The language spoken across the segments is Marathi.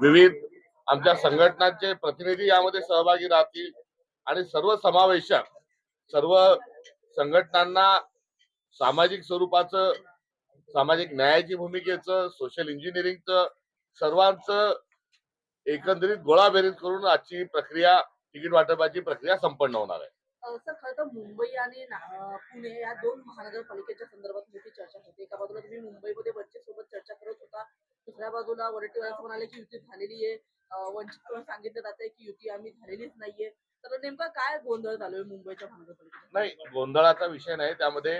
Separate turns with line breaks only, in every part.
विविध आमच्या संघटनांचे प्रतिनिधी यामध्ये सहभागी राहतील आणि सर्व समावेशक सर्व संघटनांना सामाजिक स्वरूपाचं सामाजिक न्यायाची भूमिकेचं सोशल इंजिनिअरिंगचं सर्वांचं एकंदरीत गोळाबेरीज करून आजची प्रक्रिया तिकीट वाटपाची प्रक्रिया संपन्न होणार आहे.
सर खरं तर मुंबई आणि पुणे या दोन महानगरपालिकेच्या संदर्भात मोठी चर्चा होते. एका बाजूला तुम्ही मुंबईमध्ये बच्चे सोबत चर्चा करत होता. दुसऱ्या बाजूला वरटीवार असं म्हणाले की युती झालेली आहे. वंचित सांगितलं जात आहे की युती आम्ही झालेलीच नाहीये. तर नेमका काय गोंधळ चालू आहे मुंबईच्या
नाही गोंधळाचा विषय नाही. त्यामध्ये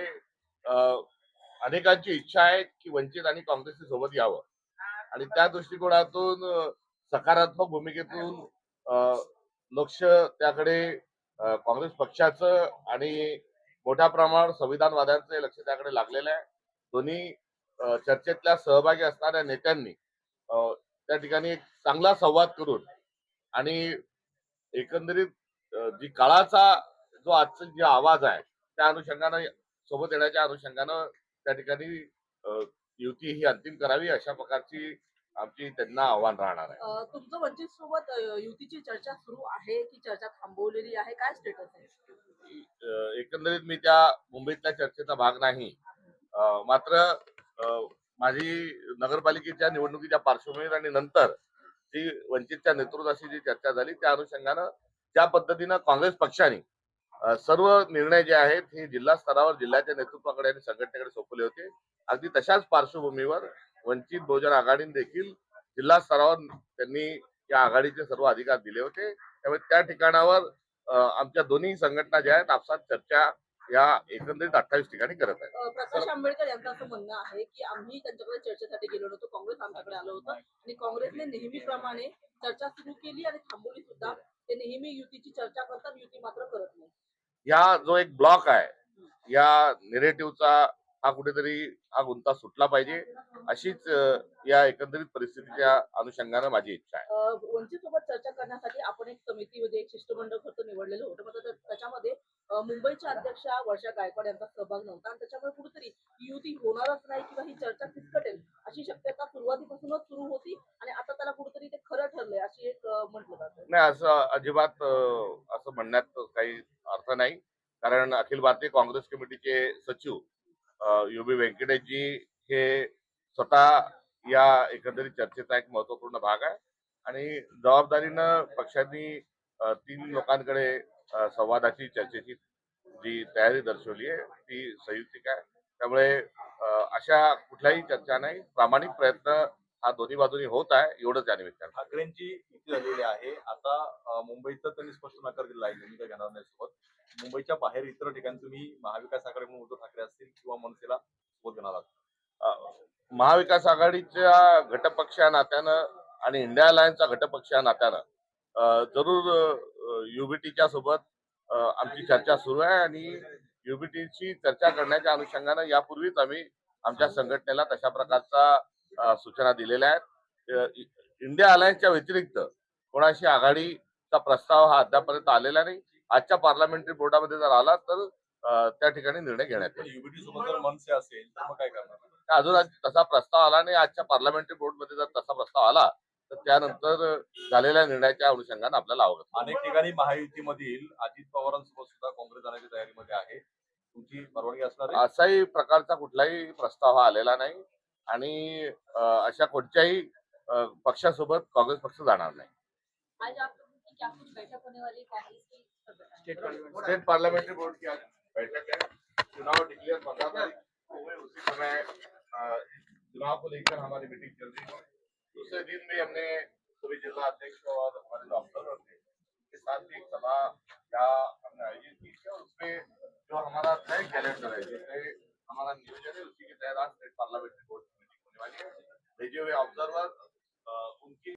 अनेकांची इच्छा आहे की वंचित आणि काँग्रेसच्या सोबत यावं. आणि त्या दृष्टिकोनातून सकारात्मक भूमिकेतून लक्ष त्याकडे काँग्रेस पक्षाचं आणि मोठ्या प्रमाणावर संविधानवाद्यांचं लक्ष त्याकडे लागलेलं आहे. दोन्ही चर्चेतल्या सहभागी असणाऱ्या नेत्यांनी त्या ठिकाणी एक चांगला संवाद करून आणि एकंदरीत जी काळाचा जो आजचा जे आवाज आहे त्या अनुषंगानं सोबत येण्याच्या अनुषंगानं त्या ठिकाणी युती ही अंतिम करावी अशा प्रकारची आमची त्यांना आव्हान राहणार आहे.
तुमचं वंचित सोबत युतीची चर्चा सुरू आहे की चर्चा थांबवलेली आहे? काय स्टेटस आहे?
एकंदरीत मी त्या मुंबईतल्या चर्चेचा भाग नाही. मात्र माझी नगरपालिकेच्या निवडणुकीच्या पार्श्वभूमीवर आणि नंतर जी वंचितच्या नेतृत्वाशी जी चर्चा झाली त्या अनुषंगानं ज्या पद्धतीनं काँग्रेस पक्षाने सर्व निर्णय जे आहेत हे जिल्हा स्तरावर जिल्ह्याच्या नेतृत्वाकडे आणि संघटनेकडे सोपवले होते. अगदी तशाच पार्श्वभूमीवर वंचित बहुजन आघाडीने देखील जिल्हा स्तरावर त्यांनी या आघाडीचे सर्व अधिकार दिले होते. त्यामुळे त्या ठिकाणावर आमच्या दोन्ही संघटना ज्या आहेत आपसात चर्चा या एकंदरीत अठ्ठावीस ठिकाणी करत आहेत.
अ, प्रकाश आंबेडकर यांचं असं म्हणणं आहे की आम्ही त्यांच्याकडे चर्चेसाठी गेलो नव्हतो काँग्रेस आमच्याकडे आलं होतं आणि काँग्रेसने नेहमीप्रमाणे चर्चा सुरू केली आणि थांबवली सुद्धा. ते नेहमी युतीची चर्चा करतात युती मात्र करत नाही.
या जो एक ब्लॉक आहे या निरेटिव्हचा हा कुठेतरी हा गुंता सुटला पाहिजे अशीच या एकंदरीत परिस्थितीच्या अनुषंगानं माझी इच्छा आहे.
वंचित सोबत चर्चा करण्यासाठी आपण एक समितीमध्ये एक शिष्टमंडळ खर्च निवडलेलं होतं. मात्र त्या- त्याच्यामध्ये मुंबईच्या अध्यक्षा वर्षा गायकवाड यांचा सहभाग नव्हता. आणि त्याच्यामुळे कुठेतरी युती होणारच नाही किंवा ही चर्चा फिसकटेल अशी शक्यता सुरुवातीपासूनच सुरू होती आणि आता त्याला कुठेतरी ते खरं ठरलंय अशी एक म्हटलं
नाही असं अजिबात असं म्हणण्यात काही अर्थ नाही. कारण अखिल भारतीय काँग्रेस कमिटीचे सचिव युबी व्यंकटेशजी हे स्वतः या एकंदरीत चर्चेचा एक महत्त्वपूर्ण भाग आहे. आणि जबाबदारीनं पक्षांनी तीन लोकांकडे संवादाची चर्चेची जी तयारी दर्शवली आहे ती संयुक्तिक आहे. त्यामुळे अशा कुठल्याही चर्चा नाही. प्रामाणिक प्रयत्न हा दोन्ही बाजूनी होत आहे एवढंच या निमित्तानं.
ठाकरेंची युती झालेली आहे. आता मुंबईचं त्यांनी स्पष्ट नकार दिला आहे भूमिका घेणार नाही सोबत. मुंबईच्या बाहेर इतर ठिकाणी तुम्ही महाविकास आघाडी म्हणून उद्धव ठाकरे असतील किंवा मनसेला सोबत घेणार आहात.
महाविकास आघाडीच्या घटपक्ष या नात्यानं आणि इंडिया अलायन्सचा घटपक्ष या नात्यानं जरूर युबीटीच्या सोबत आमची चर्चा सुरू आहे आणि युबीटीची चर्चा करण्याच्या अनुषंगानं यापूर्वीच आम्ही आमच्या संघटनेला तशा प्रकारचा सूचना दिलेल्या आहेत. इंडिया अलायन्सच्या व्यतिरिक्त कोणाशी आघाडीचा प्रस्ताव हा अद्यापर्यंत आलेला नाही. आजच्या पार्लमेंटरी बोर्डामध्ये जर आला तर त्या ठिकाणी निर्णय घेण्यात येईल.
पण युबीटी सोबत जर मनसे असेल तर मग काय करणार?
अजून आज तसा प्रस्ताव आला नाही. आजच्या पार्लमेंटरी बोर्डमध्ये जर तसा प्रस्ताव आला तर त्यानंतर झालेल्या निर्णयाच्या अनुषंगाने आपल्याला अवगत.
अनेक ठिकाणी महायुतीमधील अजित पवारांसोबत सुद्धा काँग्रेस जाण्याच्या तयारीमध्ये आहे. तुमची परवानगी असणार आहे?
असाही प्रकारचा कुठलाही प्रस्ताव हा आलेला नाही आणि अं, अशा कोणत्याही अं, पक्षासोबत काँग्रेस पक्ष जाणार नाही.
आज आप लोगों की क्या कुछ बैठक होने वाली कांग्रेस की?
स्टेट पार्लियामेंट्री बोर्ड की आज बैठक है। चुनाव डिक्लेयर पंद्रह तारीख को हुए उसी समय अ, चुनाव को लेकर हमारी मीटिंग चल रही है। दूसरे दिन भी हमने सभी जिला अध्यक्ष और हमारे डॉक्टरों ने के साथ एक सभा यहाँ हमने आयोजित की थी और उसमें जो हमारा तय कैलेंडर है जिसमें हमारा नियोजन है उसी के तहत आज पार्लियामेंट्री बोर्ड की मीटिंग होने वाली है। भेजे हुए ऑब्जर्वर